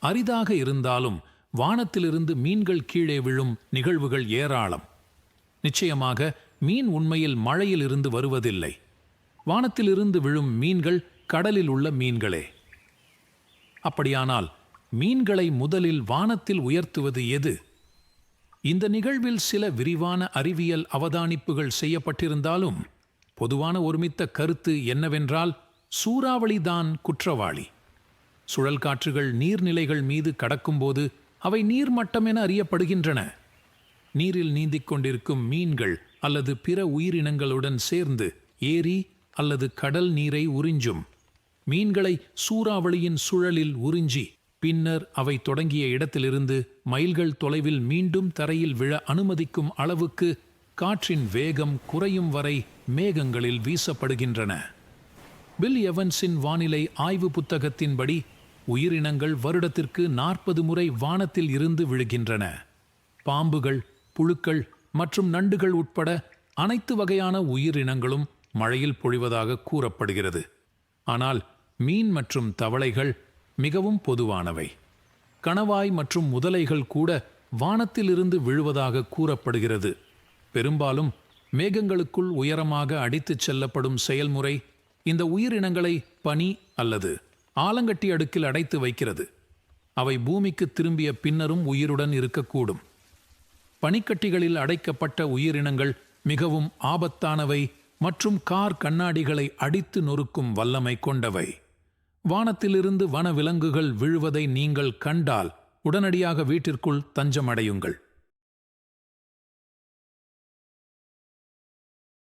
அரிதாக இருந்தாலும் வானத்திலிருந்து மீன்கள் கீழே விழும் நிகழ்வுகள் ஏராளம். நிச்சயமாக மீன் உண்மையில் மழையில் இருந்து வருவதில்லை. வானத்திலிருந்து விழும் மீன்கள் கடலில் உள்ள மீன்களே. அப்படியானால் மீன்களை முதலில் வானத்தில் உயர்த்துவது எது? இந்த நிகழ்வில் சில விரிவான அறிவியல் அவதானிப்புகள் செய்யப்பட்டிருந்தாலும் பொதுவான ஒருமித்த கருத்து என்னவென்றால் சூறாவளிதான் குற்றவாளி. சுழல் காற்றுகள் நீர்நிலைகள் மீது கடக்கும்போது அவை நீர்மட்டம் என அறியப்படுகின்றன. நீரில் நீந்திக் கொண்டிருக்கும் மீன்கள் அல்லது பிற உயிரினங்களுடன் சேர்ந்து ஏரி அல்லது கடல் நீரை உறிஞ்சும். மீன்களை சூறாவளியின் சுழலில் உறிஞ்சி பின்னர் அவை தொடங்கிய இடத்திலிருந்து மைல்கள் தொலைவில் மீண்டும் தரையில் விழ அனுமதிக்கும் அளவுக்கு காற்றின் வேகம் குறையும் வரை மேகங்களில் வீசப்படுகின்றன. பில் எவன்ஸின் வானிலை ஆய்வு புத்தகத்தின்படி உயிரினங்கள் வருடத்திற்கு நாற்பது முறை வானத்தில் இருந்து விழுகின்றன. பாம்புகள் புழுக்கள் மற்றும் நண்டுகள் உட்பட அனைத்து வகையான உயிரினங்களும் மழையில் பொழிவதாக கூறப்படுகிறது. ஆனால் மீன் மற்றும் தவளைகள் மிகவும் பொதுவானவை. கணவாய் மற்றும் முதலைகள் கூட வானத்திலிருந்து விழுவதாக கூறப்படுகிறது. பெரும்பாலும் மேகங்களுக்குள் உயரமாக அடித்துச் செல்லப்படும் செயல்முறை இந்த உயிரினங்களை பனி அல்லது ஆலங்கட்டி அடுக்கில் அடைத்து வைக்கிறது. அவை பூமிக்கு திரும்பிய பின்னரும் உயிருடன் இருக்கக்கூடும். பனிக்கட்டிகளில் அடைக்கப்பட்ட உயிரினங்கள் மிகவும் ஆபத்தானவை மற்றும் கார் கண்ணாடிகளை அடித்து நொறுக்கும் வல்லமை கொண்டவை. வானத்திலிருந்து வனவிலங்குகள் விழுவதை நீங்கள் கண்டால் உடனடியாக வீட்டிற்குள் தஞ்சமடையுங்கள்.